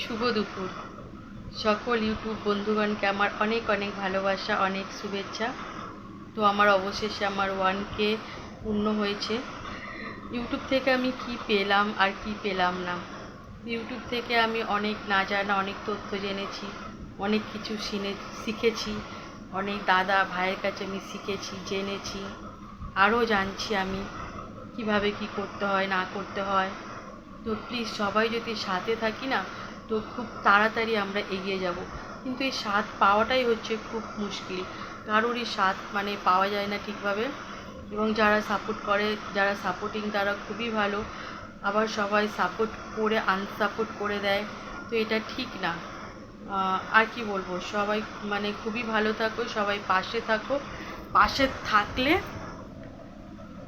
শুভ দুপুর। সকল ইউটিউব বন্ধুগণকে আমার অনেক অনেক ভালোবাসা, অনেক শুভেচ্ছা। তো আমার অবশেষে আমার ওয়ান কে পূর্ণ হয়েছে। ইউটিউব থেকে আমি কি পেলাম আর কি পেলাম না। ইউটিউব থেকে আমি অনেক না জানা, অনেক তথ্য জেনেছি, অনেক কিছু শিনে, শিখেছি। অনেক দাদা ভাইয়ের কাছে আমি শিখেছি, জেনেছি। আরও জানছি আমি কীভাবে কি করতে হয়, না করতে হয়। তো প্লিজ সবাই যদি সাথে থাকি না তো খুব তাড়াতাড়ি আমরা এগিয়ে যাব। কিন্তু এই স্বাদ পাওয়াটাই হচ্ছে খুব মুশকিল। কারোরই স্বাদ মানে পাওয়া যায় না ঠিকভাবে। এবং যারা সাপোর্ট করে, যারা সাপোর্টিং তারা খুবই ভালো। আবার সবাই সাপোর্ট করে আনসাপোর্ট করে দেয়। তো এটা ঠিক না। আর কি বলব? সবাই মানে খুবই ভালো থাকো, সবাই পাশে থাকো। পাশে থাকলে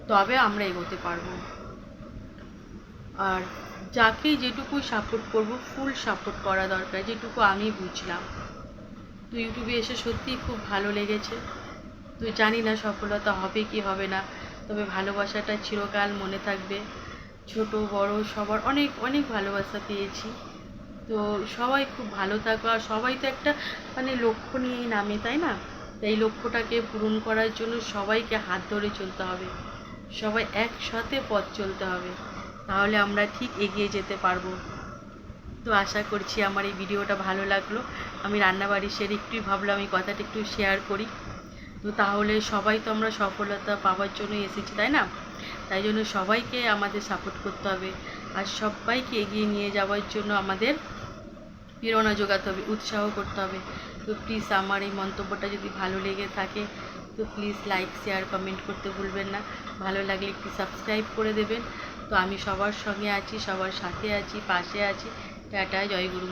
তবে আমরা এগোতে পারব। আর যাকে যেটুকু সাপোর্ট করব ফুল সাপোর্ট করা দরকার, যেটুকু আমি বুঝলাম। তো ইউটিউবে এসে সত্যিই খুব ভালো লেগেছে। তো জানি না সফলতা হবে কি হবে না, তবে ভালোবাসাটা চিরকাল মনে থাকবে। ছোট, বড়, সবার অনেক অনেক ভালোবাসা পেয়েছি। তো সবাই খুব ভালো থাকো, আর সবাই তো একটা মানে লক্ষ্য নিয়েই নামে, তাই না? তাই লক্ষ্যটাকে পূরণ করার জন্য সবাইকে হাত ধরে চলতে হবে। সবাই একসাথে পথ চলতে হবে। তাহলে আমরা ঠিক এগিয়ে যেতে পারব। তো আশা করছি আমার এই ভিডিওটা ভালো লাগল। আমি রান্নাবাড়ি সেরে একটুই ভাবলাম, এই কথাটা একটু শেয়ার করি। তো তাহলে সবাই তো আমরা সফলতা পাওয়ার জন্য এসেছি, তাই না? তাই জন্য সবাইকে আমাদের সাপোর্ট করতে হবে। আর সবাইকে এগিয়ে নিয়ে যাওয়ার জন্য আমাদের প্রেরণা যোগাতে হবে, উৎসাহ করতে হবে। তো প্লিজ আমার এই মন্তব্যটা যদি ভালো লেগে থাকে তো প্লিজ লাইক শেয়ার কমেন্ট করতে ভুলবেন না। ভালো লাগলে একটু সাবস্ক্রাইব করে দেবেন। তো আমি সবার সঙ্গে আছি, সবার সাথে আছি, পাশে আছি। টাটা, জয় গুরু।